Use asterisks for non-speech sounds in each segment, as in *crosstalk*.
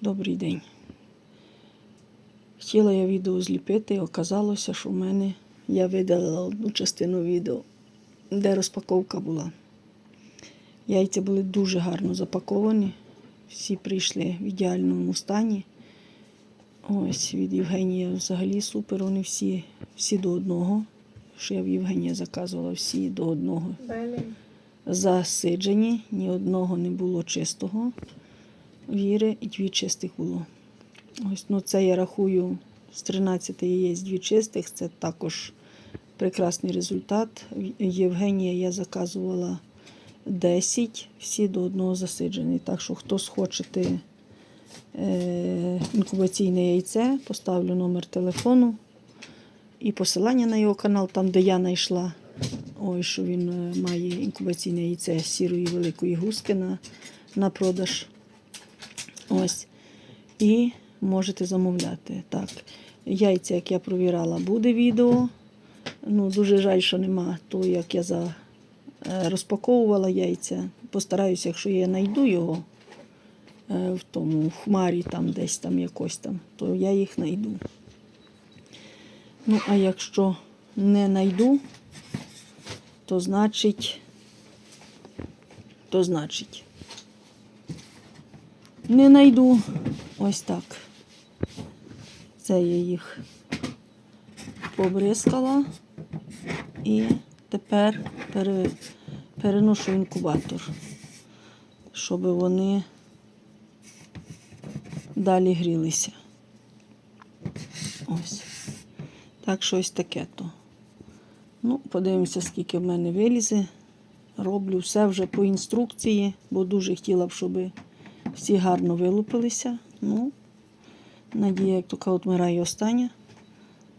добрий день. Хотіла я відео зліпити, і оказалося, що в мене я видалила одну частину відео, де розпаковка була. Яйця були дуже гарно запаковані. Всі прийшли в ідеальному стані. Ось від Євгенія взагалі супер. Вони всі, всі до одного. Що я в Євгенія заказувала, всі до одного засиджені, ні одного не було чистого віри і дві чистих було. Ось, ну це я рахую з 13 яєць дві чистих, це також прекрасний результат. Євгенія я заказувала 10, всі до одного засиджені. Так що, хто схочете е, інкубаційне яйце, поставлю номер телефону і посилання на його канал, там, де я знайшла. Ой, що він е, має інкубаційне яйце сірої великої гуски на продаж. Ось. І можете замовляти. Так. Яйця, як я провірала, буде відео. Ну, дуже жаль, що нема того, як я за, е, розпаковувала яйця. Постараюся, якщо я знайду його е, в тому в хмарі, там десь там якось там, то я їх знайду. Ну, а якщо не знайду, то значить, то значить, не знайду ось так. Це я їх побризкала і тепер пере, переношу інкубатор, щоб вони далі грілися. Ось. Так, щось таке то. Ну, подивимося, скільки в мене вилізе. Роблю все вже по інструкції, бо дуже хотіла б, щоб всі гарно вилупилися. Ну, надія, як така от вмирає остання.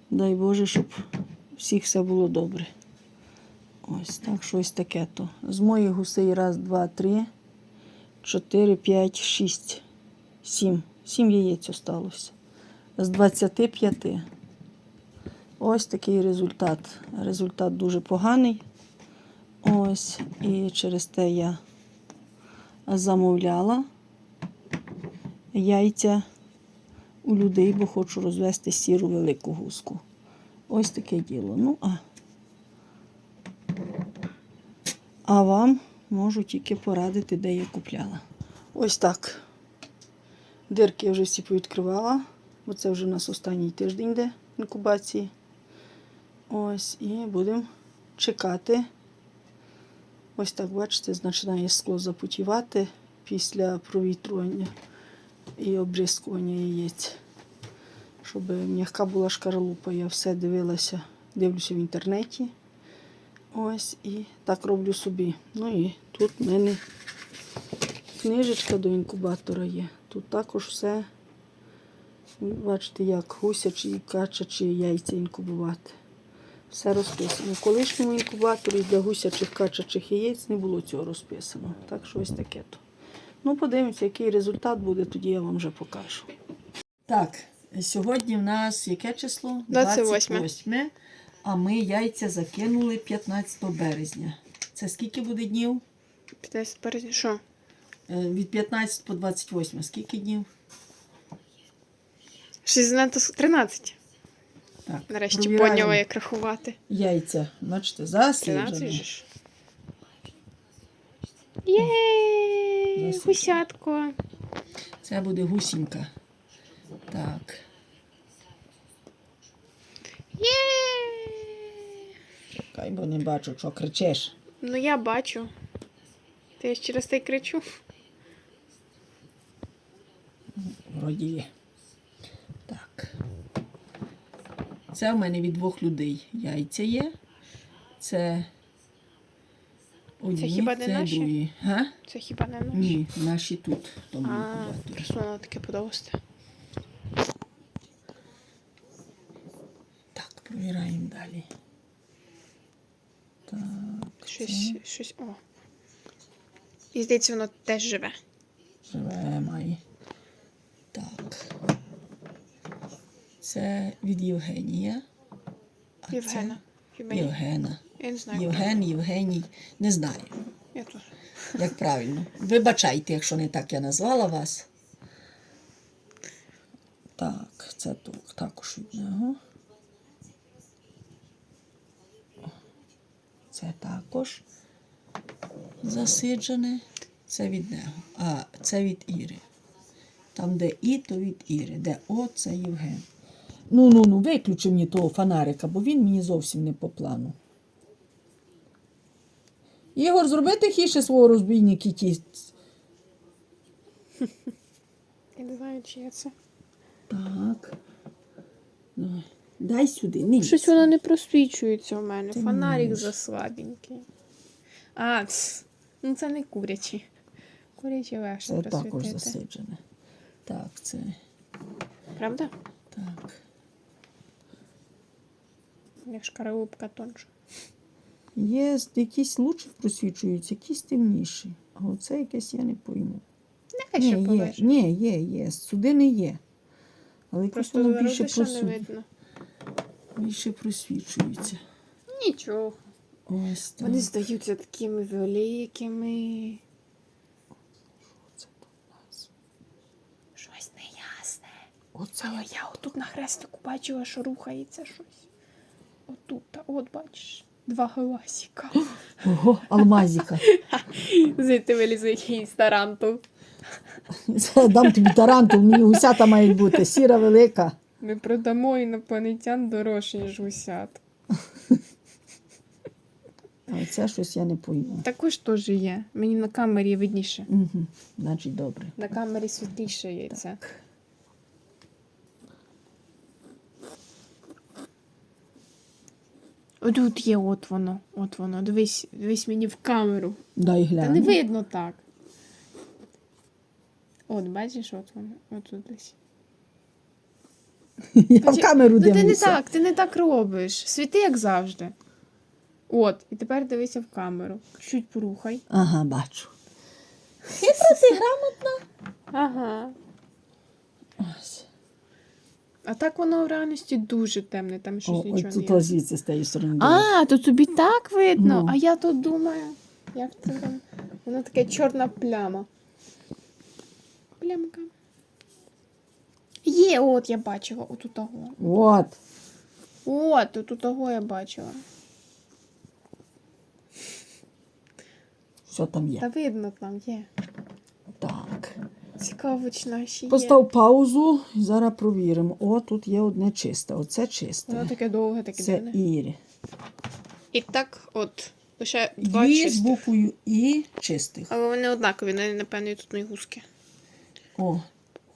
Дай Боже, щоб всіх все було добре. Ось так, щось таке то. З моїх гусей раз, два, три, чотири, п'ять, шість, сім. Сім яєць осталося. З 25. Ось такий результат. Результат дуже поганий. Ось, і через те я замовляла яйця у людей, бо хочу розвести сіру велику гуску. Ось таке діло. Ну, а, а вам можу тільки порадити, де я купляла. Ось так. Дирки я вже всі повідкривала, бо це вже у нас останній тиждень де інкубації. Ось, і будемо чекати. Ось так, бачите, починає скло запотівати після провітрювання і обрізкування яєць. Щоб м'яка була шкарлупа, я все дивилася, дивлюся в інтернеті. Ось і так роблю собі. Ну і тут в мене книжечка до інкубатора є. Тут також все, бачите, як гусячі і качачі яйця інкубувати. Все розписано. В колишньому інкубаторі для гусячих качачих яєць не було цього розписано. Так що ось таке то. Ну, подивимося, який результат буде, тоді я вам вже покажу. Так, сьогодні в нас яке число? 28. А ми яйця закинули 15 березня. Це скільки буде днів? 15 березня. Що? Е, Від 15 по 28. Скільки днів? 16, 13. Так, Нарешті поняла, як рахувати. Яйця, бачите, 13 засіджені. же ж. Єй, Гусятко. Це буде гусінька. Так. Єй. Хай бо не бачу, що кричиш. Ну я бачу. Та я ж через те й кричу. Вроді є. Так. Це в мене від двох людей яйця є. Це одні, хіба не це наші? другі. Га? Це хіба не наш? Ні, наші тут. Тому А, просто воно таке подовсте. Так, провіраємо далі. Так. Щось, щось. О. І здається, воно теж живе. Живе має. Так. Це від Євгенія. А Євгена. Це? Євгена. Я не знаю. Євген, Євгеній. Не знаю, Я теж. як правильно. Вибачайте, якщо не так я назвала вас. Так, це то- також від нього. Це також засиджене. Це від нього. А це від Іри. Там, де І, то від Іри. Де О, це Євген. Ну, ну, ну, виключи мені того фонарика, бо він мені зовсім не по плану. Ігор, зроби тихіше свого розбійники ті. Я не знаю, чи я це. Так. Давай. Дай сюди. Не Щось воно не просвічується у мене. Ти Фонарик заслабенький. А, ц, ну це не курячі. Курячі легше Це також просвітити. засиджене. Так, це Правда? так. Як шкаралупка тонша. Є якісь лучше просвічуються, якісь темніші. А оце якесь я не пойму. Нехай ще є, ні, є, є. Судини є. Але якось воно більше, не видно. більше просвічується. Нічого. Ось так. Вони здаються такими великими. Щось неясне. Оце Але я отут на хрестику бачила, що рухається щось. Отут, от бачиш. Два глазіка. Ого, алмазіка. *laughs* Звідти вилізе якийсь тарантул. *laughs* Дам тобі тарантул, мені гусята мають бути. Сіра велика. Ми продамо інопланетян дорожче, ніж гусят. А це щось я не пойму. Також теж є. Мені на камері видніше. Угу. Значить, добре. На камері світліше є це. Отут є, от воно, от воно. Дивись, дивись мені в камеру. Дай Та не видно так. От, бачиш, от воно, от тут десь. *laughs* Я в камеру Ну ти не так, ти не так робиш. Світи, як завжди. От, і тепер дивися в камеру. Чуть порухай. Ага, бачу. Хитра ти грамотна. Ага. Ось. А так воно в реальності дуже темне, там щось О, нічого от не тут є. ось звідси з тієї сторони. дивись. А, то тобі так видно. Ну. А я тут думаю, як це там. Воно таке чорна пляма. Плямка. Є, от я бачила, отут того. От. От, отут того я бачила. Що там є? Та видно там є. Так. Цікаво, чи є. Постав паузу і зараз провіримо. О, тут є одне чисте. Оце чисте. Воно таке довге, таке Це дивне. Ірі. І так, от, лише два Дві з чистих. буквою І чистих. Але вони однакові, навіть, напевно, і тут не гуски. О,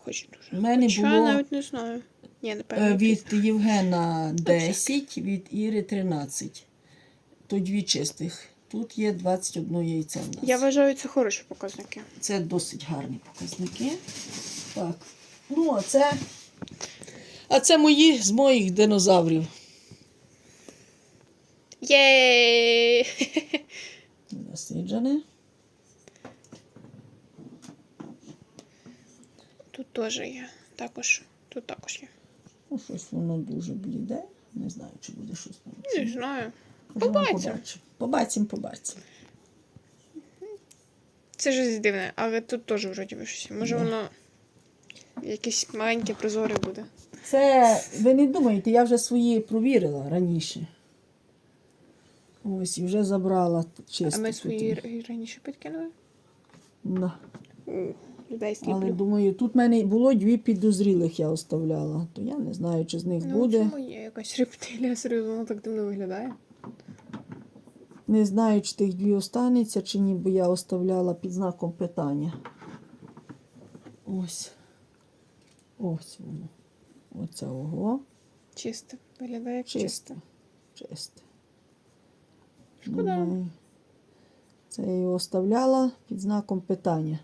Хоч дуже. У мене Хоча було, я навіть не знаю. Ні, напевно. е, якісь. від Євгена 10, від Іри 13. То дві чистих. Тут є 21 яйця в нас. Я вважаю, це хороші показники. Це досить гарні показники. Так. Ну, а це. А це мої з моїх динозаврів. Єй! Насиджене. Тут теж є. Також. Тут також є. Ну, щось воно дуже бліде. Не знаю, чи буде щось там. Не знаю. Побачимо. побачимо. Побачимо. Це ж дивне, але тут теж вроді би щось. Може воно якесь маленьке прозоре буде. Це, ви не думаєте, я вже свої провірила раніше. Ось, і вже забрала чисто. а ми свої р- раніше підкинули? Да. У, людей Але сліплю. думаю, тут в мене було дві підозрілих я оставляла. То я не знаю, чи з них Ну, буде. чому є якась рептилія, серйозно, вона так дивно виглядає. Не знаю, чи тих дві останеться, чи ні, бо я оставляла під знаком питання. Ось. Ось воно. Оце ого. Чисте. Виглядає як чисте. Чисте. Шкода. Думаю, Це я його оставляла під знаком питання.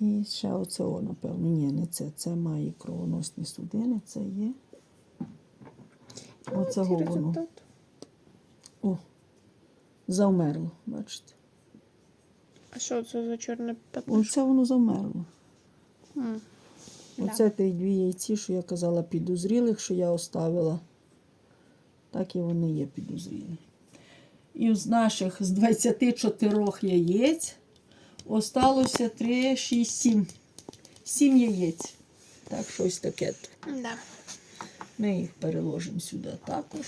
І ще оце, о, напевно, ні, не це. Це має кровоносні судини, це є. Оце воно. О, завмерло, бачите? А що це за чорне пятно? Оце воно завмерло. Да. Оце ті дві яйці, що я казала, підозрілих, що я оставила. Так і вони є підозрілі. І з наших з 24 яєць Осталося 3, 6, 7. 7 яєць. Так, щось таке. Да. Ми їх переложимо сюди також.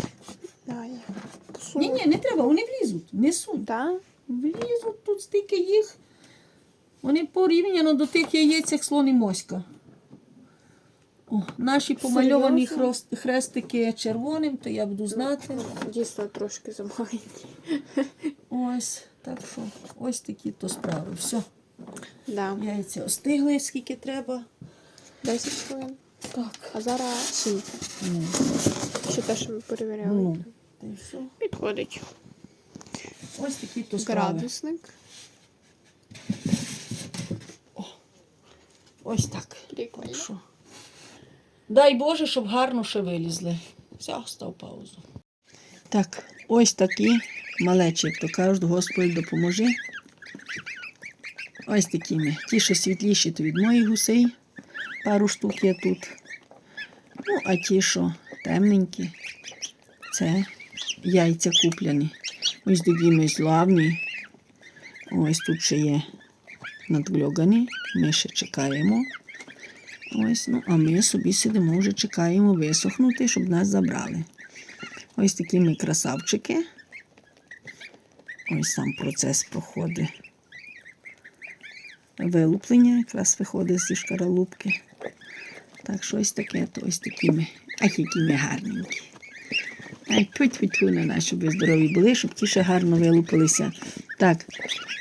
Ні, ні, не треба, вони влізуть. Несуть. Да? Влізуть тут стільки їх. Вони порівняно до тих яєць, як слон і моська. О, наші помальовані Серйозно? хрестики червоним, то я буду знати. Дійсно трошки замаленькі. Ось, так що, ось такі то справи. Все, Да. яйця остигли, скільки треба. 10 хвилин. Так. А зараз 7. Ну, Ще те, що ми перевіряли. ну, та й все. Підходить. Ось такі то справи. Градусник. Ось так. Прикольно. Так що. Дай Боже, щоб гарно ще вилізли. Все, став паузу. Так, ось такі малечі, як то кажуть, Господь допоможи. Ось такі ми. Ті, що світліші, то від моїх гусей. Пару штук є тут. Ну, а ті, що темненькі, це яйця куплені. Ось такі ми злавні. Ось тут ще є надгльогані. Ми ще чекаємо. Ось, ну, а ми собі сидимо, вже чекаємо висохнути, щоб нас забрали. Ось такі ми красавчики. Ось сам процес проходить. Вилуплення якраз виходить зі шкаралупки. Так що ось таке, то ось такі ми. Ах, які ми гарненькі. Ай, тьфу-тьфу-тьфу на нас, щоб здорові були, щоб ті ще гарно вилупилися. Так,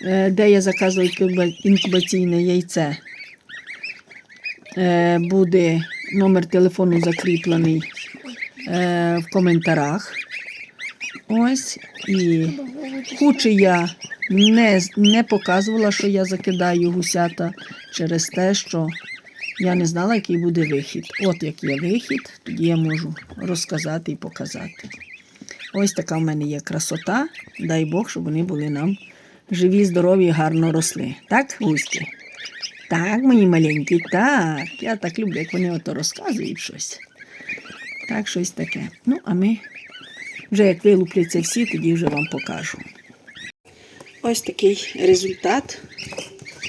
е, де я заказую інкубаційне яйце? Е, Буде номер телефону закріплений е, в коментарях. Ось. І кучі я не, не показувала, що я закидаю гусята через те, що я не знала, який буде вихід. От як є вихід, тоді я можу розказати і показати. Ось така в мене є красота. Дай Бог, щоб вони були нам живі, здорові і гарно росли. Так, гуськи? Так, мої маленькі, так. Я так люблю, як вони ото розказують щось. Так, щось таке. Ну, а ми вже як вилупляться всі, тоді вже вам покажу. Ось такий результат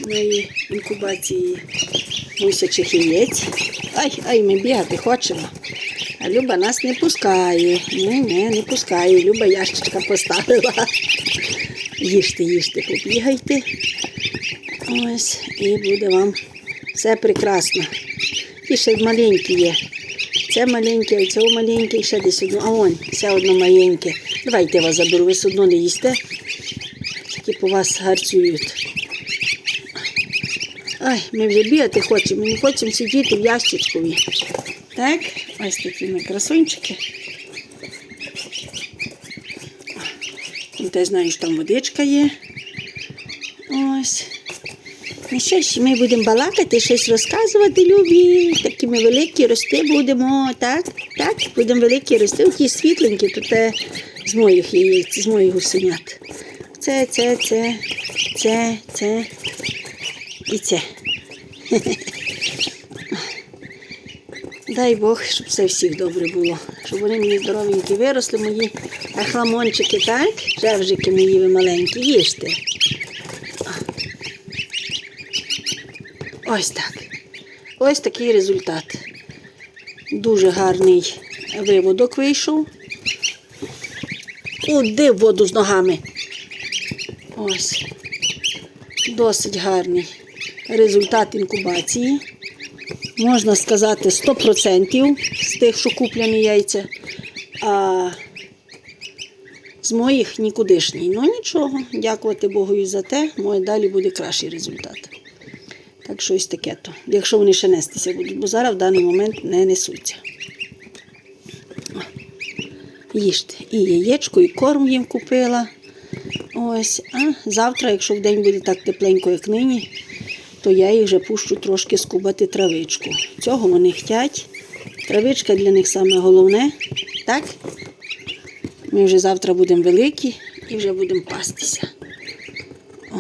моєї інкубації гусячих яєць. Ай, ай, ми бігати хочемо. А Люба нас не пускає. Ні, ні, не пускає. Люба ящичка поставила. Їжте, їжте, побігайте. Ось, і буде вам все прекрасно. І ще маленькі є. Це маленьке, і цього маленьке, і ще десь одно. А вон, ще одно маленьке. Давайте я вас заберу, ви все одно не їсте. Тільки по вас гарцюють. Ай, ми вже хочемо, ми хочемо сидіти в ящичкові. Так, ось такі ми красунчики. Ти знаєш, там водичка є. Ось. Ну що ж, ми будемо балакати, щось розказувати, любі. Такі ми великі рости будемо, так? Так, будемо великі рости. Ті світленькі, то те з моїх яєць, з моїх гусенят. Це, це, це, це, це і це. *laughs* Дай Бог, щоб все всіх добре було. Щоб вони мені здоровенькі виросли, мої ахламончики, так? Жевжики мої ви маленькі, їжте. Ось так. Ось такий результат. Дуже гарний виводок вийшов. Уди в воду з ногами. Ось. Досить гарний результат інкубації. Можна сказати 100% з тих, що куплені яйця. А з моїх нікудишній. Ну нічого, дякувати Богу і за те, моє далі буде кращий результат. Так що ось таке то. Якщо вони ще нестися будуть, бо зараз в даний момент не несуться. Їжте. І яєчко, і корм їм купила. Ось. А завтра, якщо в день буде так тепленько, як нині, то я їх вже пущу трошки скубати травичку. Цього вони хочуть. Травичка для них саме головне. Так? Ми вже завтра будемо великі і вже будемо пастися. О.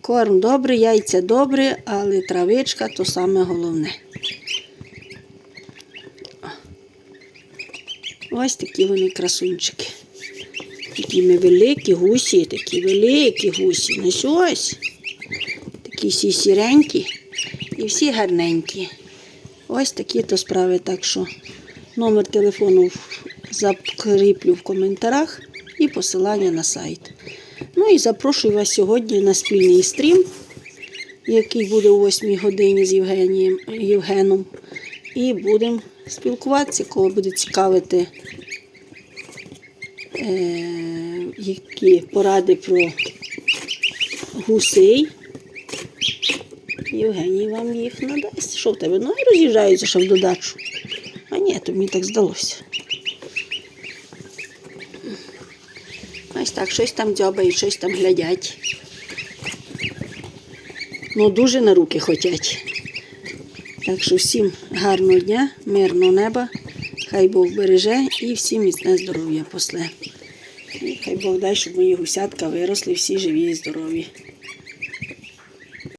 Корм добрий, яйця добрі, але травичка то саме головне. Ось такі вони красунчики. Такі ми великі гусі, такі великі гусі. Ну ось. Такі всі сіренькі і всі гарненькі. Ось такі то справи. Так що номер телефону закріплю в коментарях і посилання на сайт. Ну і запрошую вас сьогодні на спільний стрім, який буде о 8 годині з Євгенієм, Євгеном. І будемо спілкуватися, кого буде цікавити, е, які поради про гусей. Євгеній вам їх надасть. Що в тебе? Ну і роз'їжджаються ще в додачу. А ні, то мені так здалося. Ось так, щось там дзьобають, щось там глядять. Ну, дуже на руки хотять. Так що всім гарного дня, мирного неба, хай Бог береже і всім міцне здоров'я после. І хай Бог дай, щоб мої гусятка виросли всі живі і здорові.